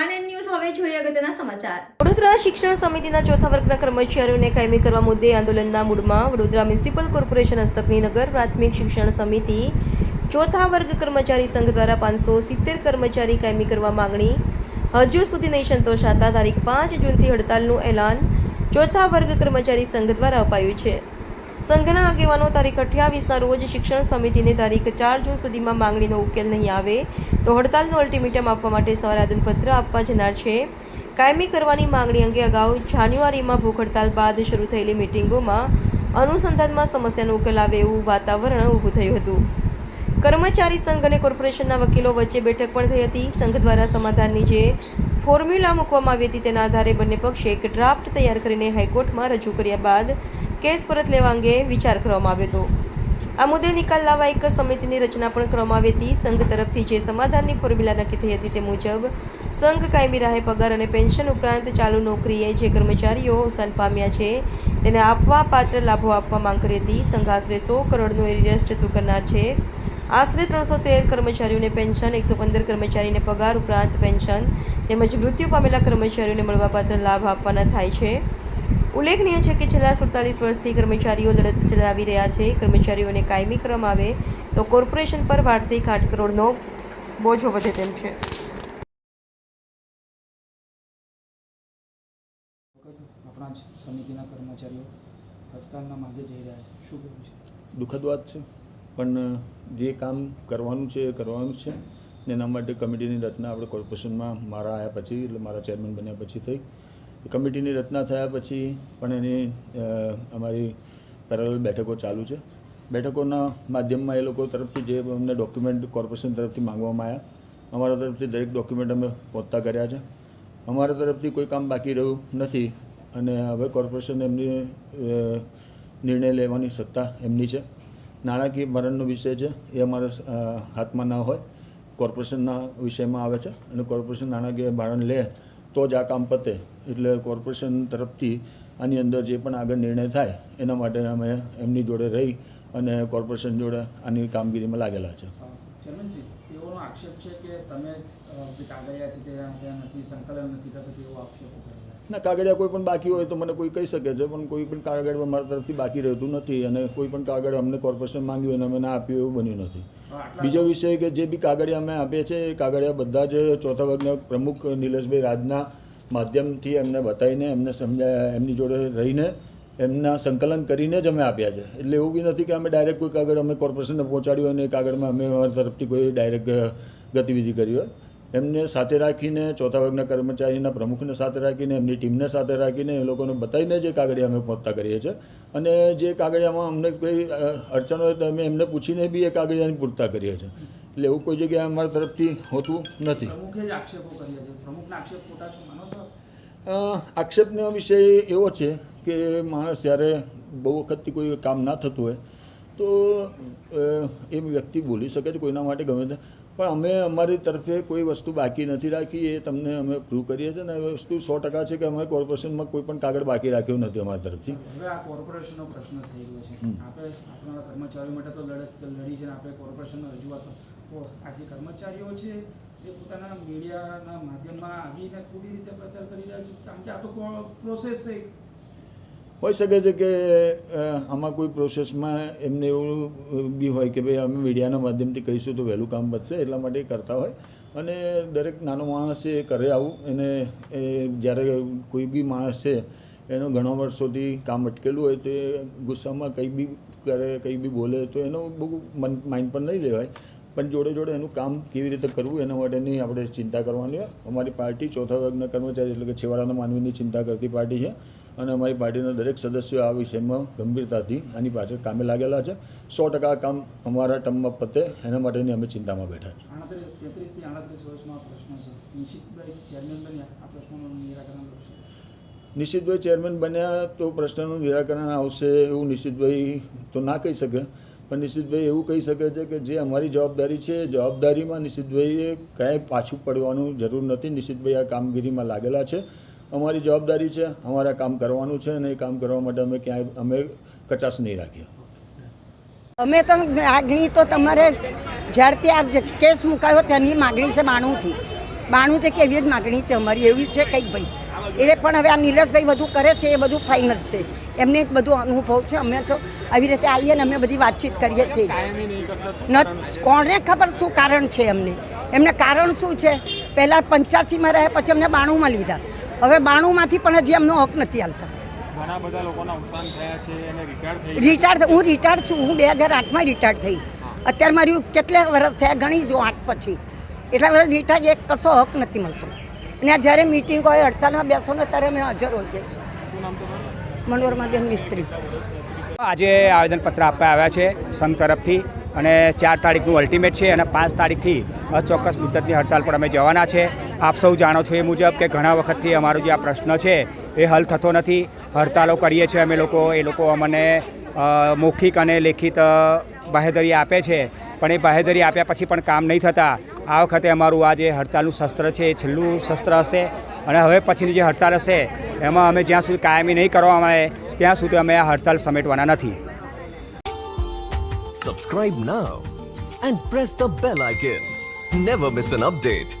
Van news હવે જોઈએ અગત્યના સમાચાર. વડોદરા શિક્ષણ સમિતિના ચોથા વર્ગના કર્મચારીઓને કાયમી કરવા મુદ્દે આંદોલનના મૂડમાં વડોદરા મ્યુનિસિપલ કોર્પોરેશન હસ્તકની નગર પ્રાથમિક શિક્ષણ સમિતિ ચોથા વર્ગ કર્મચારી સંઘ દ્વારા પાંચસો સિત્તેર કર્મચારી કાયમી કરવા માંગણી. હજુ સુધી નહીં સંતોષાતા તારીખ પાંચ જૂનથી હડતાલનું એલાન ચોથા વર્ગ કર્મચારી સંઘ દ્વારા અપાયું છે. સંઘના આગેવાનો તારીખ અઠ્યાવીસના રોજ શિક્ષણ સમિતિને તારીખ ચાર જૂન સુધીમાં માંગણીનો ઉકેલ નહીં આવે તો હડતાલનું અલ્ટિમેટમ આપવા માટે સવારે આદનપત્ર આપવા જનાર છે. કાયમી કરવાની માંગણી અંગે અગાઉ જાન્યુઆરીમાં ભૂખ હડતાલ બાદ શરૂ થયેલી મિટિંગોમાં અનુસંધાનમાં સમસ્યાનો ઉકેલ આવે એવું વાતાવરણ ઊભું થયું હતું. કર્મચારી સંઘ અને કોર્પોરેશનના વકીલો વચ્ચે બેઠક પણ થઈ હતી. સંઘ દ્વારા સમાધાનની જે ફોર્મ્યુલા મૂકવામાં આવી હતી તેના આધારે બંને પક્ષે એક ડ્રાફ્ટ તૈયાર કરીને હાઈકોર્ટમાં રજૂ કર્યા બાદ કેસ પરત લેવા અંગે વિચાર કરવામાં આવ્યો હતો. આ મુદ્દે નિકાલ લાવવા એક સમિતિની રચના પણ કરવામાં આવી હતી. સંઘ તરફથી જે સમાધાનની ફોર્મ્યુલા નક્કી થઈ હતી તે મુજબ, સંઘ કાયમી રાહે પગાર અને પેન્શન ઉપરાંત ચાલુ નોકરીએ જે કર્મચારીઓ અવસાન પામ્યા છે, તેને આપવા પાત્ર લાભો આપવા માંગ કરી હતી. સંઘ આશરે સો કરોડનું એરિયસ જતું કરનાર છે. આશરે ત્રણસો તેર કર્મચારીઓને પેન્શન, એકસો પંદર કર્મચારીને પગાર ઉપરાંત પેન્શન તેમજ મૃત્યુ પામેલા કર્મચારીઓને મળવાપાત્ર લાભ આપવાના થાય છે. ઉલ્લેખનીય છે કે છેલ્લા સુડતાલીસ વર્ષથી કર્મચારીઓ લડત ચલાવી રહ્યા છે. કર્મચારીઓને કાયમી ક્રમ આવે તો કોર્પોરેશન પર વાર્ષિક આઠ કરોડનો બોજો વધે તેમ છે. આપણા જ સમિતિના કર્મચારીઓ હડતાલના માર્ગે જઈ રહ્યા છે. શું કહેવું છે? દુઃખદ વાત છે. પણ જે કામ કરવાનું છે એ કરવાનું છે. ને એના માટે કમિટીની રચના આપણે કોર્પોરેશનમાં મારા આવ્યા પછી એટલે મારા ચેરમેન બન્યા પછી થઈ. કમિટીની રચના થયા પછી પણ એની અમારી પેરેલલ બેઠકો ચાલુ છે. બેઠકોના માધ્યમમાં એ લોકો તરફથી જે અમને ડોક્યુમેન્ટ કોર્પોરેશન તરફથી માંગવામાં આવ્યા, અમારા તરફથી દરેક ડોક્યુમેન્ટ અમે પહોંચતા કર્યા છે. અમારા તરફથી કોઈ કામ બાકી રહ્યું નથી અને હવે કોર્પોરેશન એમની નિર્ણય લેવાની સત્તા એમની છે. નાણાકીય ભરણનો વિષય છે, એ અમારા હાથમાં ના હોય. કોર્પોરેશનના વિષયમાં આવે છે અને કોર્પોરેશન નાણાકીય ભારણ લે તો જ આ કામ પતે. એટલે કોર્પોરેશન તરફથી આની અંદર જે પણ આગળ નિર્ણય થાય, એના માટે અમે એમની જોડે રહી અને કોર્પોરેશન જોડે આની કામગીરીમાં લાગેલા છે. આક્ષેપ છે કે તમે જે કાગળિયા છે તે સંકલન નથી કરતા તેવો આક્ષેપો ના કાગળિયા કોઈ પણ બાકી હોય તો મને કોઈ કહી શકે છે પણ કોઈ પણ કાગળ મારા તરફથી બાકી રહેતું નથી અને કોઈ પણ કાગળ અમને કોર્પોરેશન માંગ્યું અને અમે ના આપ્યું એવું બન્યું નથી. બીજો વિષય કે જે બી કાગળિયા અમે આપીએ છીએ એ કાગળિયા બધા જ ચોથા વર્ગના પ્રમુખ નિલેશભાઈ રાજના માધ્યમથી એમને બતાવીને એમને સમજાય એમની જોડે રહીને એમના સંકલન કરીને જ અમે આપ્યા છે. એટલે એવું બી નથી કે અમે ડાયરેક્ટ કોઈ કાગળ અમે કોર્પોરેશનને પહોંચાડ્યું અને એ કાગળમાં અમે અમારી તરફથી કોઈ ડાયરેક્ટ ગતિવિધિ કરી હોય. એમને સાથે રાખીને ચોથા વર્ગના કર્મચારીના પ્રમુખને સાથે રાખીને એમની ટીમને સાથે રાખીને એ લોકોને બતાવીને જે કાગળિયા અમે પહોંચતા કરીએ છીએ. અને જે કાગળિયામાં અમને કોઈ અડચણ હોય તો અમે એમને પૂછીને બી એ કાગળિયાની પૂરતા કરીએ છીએ. એટલે એવું કોઈ જગ્યાએ અમારા તરફથી હોતું નથી. આક્ષેપનો વિષય એવો છે કે માણસ જ્યારે બહુ વખતથી કોઈ કામ ના થતું હોય તો એમ એ વ્યક્તિ બોલી શકે છે કોઈના માટે ગમે તે. પણ અમે અમારી તરફે કોઈ વસ્તુ બાકી નથી રાખી એ તમને અમે પ્રૂવ કરીએ છીએ ને એ વસ્તુ સો ટકા છે કે અમે કોર્પોરેશનમાં કોઈ પણ કાગળ બાકી રાખ્યો નથી અમારી તરફથી. હવે આ કોર્પોરેશનનો પ્રશ્ન થઈ ગયો છે. આપણે આપણા કર્મચારીઓ માટે તો લડત લડી છે ને આપણે કોર્પોરેશનનો રજૂઆત આ જે કર્મચારીઓ છે એ પોતાના મીડિયાના માધ્યમમાં આવીને ખોટી રીતે પ્રચાર કરી રહ્યા છે. કારણ કે આ તો પ્રોસેસ છે. હોઈ શકે છે કે આમાં કોઈ પ્રોસેસમાં એમને એવું બી હોય કે ભાઈ અમે મીડિયાના માધ્યમથી કહીશું તો વહેલું કામ બચશે એટલા માટે કરતા હોય. અને દરેક નાનો માણસ એ કરે આવું, એને, એ જ્યારે કોઈ બી માણસ છે, એનો ઘણા વર્ષોથી કામ અટકેલું હોય તો એ ગુસ્સામાં કંઈ બી કરે, કંઈ બી બોલે તો એનો બહુ મન માઇન્ડ પર નહીં લેવાય. પણ જોડે જોડે એનું કામ કેવી રીતે કરવું એના માટેની આપણે ચિંતા કરવાની અમારી પાર્ટી ચોથા વર્ગના કર્મચારી એટલે કે છેવાડાના માનવીની ચિંતા કરતી પાર્ટી છે અને અમારી પાર્ટીના દરેક સદસ્યો આ વિષયમાં ગંભીરતાથી આની પાછળ કામે લાગેલા છે. સો ટકા કામ અમારા ટર્મમાં પતે એના માટેની અમે ચિંતામાં બેઠા છીએ. છે. નિશ્ચિતભાઈ ચેરમેન બન્યા નિશિતભાઈ ચેરમેન બન્યા તો પ્રશ્નનું નિરાકરણ આવશે એવું નિશિતભાઈ તો ના કહી શકે. પણ નિશિતભાઈ એવું કહી શકે છે કે જે અમારી જવાબદારી છે જવાબદારીમાં નિશિતભાઈએ કાંઈ પાછું પડવાનું જરૂર નથી. નિશિતભાઈ આ કામગીરીમાં લાગેલા છે. અમારી જવાબદારી છે, અમારા કામ કરવાનું છે અને એ કામ કરવા માટે અમે ક્યાંય, અમે કચાશ નહીં રાખીએ. અમે તો માગણી તો તમારે જ્યારથી આ કેસ મુકાયો તેની માગણી છે માણુંથી બાણું તે કેવી જ માગણી છે અમારી? એવી છે કંઈક ભાઈ? એટલે પણ હવે આ નીલેશભાઈ બધું કરે છે એ બધું ફાઇનલ છે. એમને જ બધું અનુભવ છે અમે તો આવી રીતે આવીએ ને અમે બધી વાતચીત કરીએ તે કોને ખબર શું કારણ છે એમને? એમને કારણ શું છે? પહેલાં પંચ્યાસીમાં રહે પછી અમને બાણુંમાં લીધા. હવે બાણુંમાંથી પણ હજી એમનો હક નથી હાલતા. ઘણા બધા લોકોના અવસાન થયા છે અને રિટાયર્ડ થઈ રિટાયર્ડ હું રિટાયર્ડ છું. હું બે હજાર આઠમાં રિટાયર્ડ થઈ. અત્યારે મારી કેટલા વર્ષ થયા? ગણી જો આઠ પછી. એટલા વર્ષ રિટાયર્ડ એક કશો હક નથી મળતો. અને આ જ્યારે મિટિંગ હોય, હડતાલમાં બેસો ને ત્યારે અમે હાજર હોઈએ છીએ. મનોરમાબેન મિસ્ત્રી આજે આવેદનપત્ર આપવા આવ્યા છે સંઘ તરફથી અને ચાર તારીખનું અલ્ટિમેટ છે અને પાંચ તારીખથી અચોક્કસ મુદ્દતની હડતાલ પર અમે જવાના છે. આપ સૌ જાણો છો એ મુજબ કે ઘણા વખતથી અમારો જે આ પ્રશ્ન છે એ હલ થતો નથી. હડતાલો કરીએ છીએ અમે લોકો, એ લોકો અમને મૌખિક અને લેખિત બાહેધરી આપે છે. પણ એ બાહેધરી આપ્યા પછી પણ કામ નહીં થતા. આ વખતે અમારું આ જે હડતાલનું શસ્ત્ર છે, એ છેલ્લું શસ્ત્ર હશે અને હવે પછીની જે હડતાલ હશે, એમાં અમે જ્યાં સુધી કાયમી નહીં કરવામાં આવે ત્યાં સુધી અમે આ હડતાલ સમેટવાના નથી subscribe now and press the bell icon never miss an update.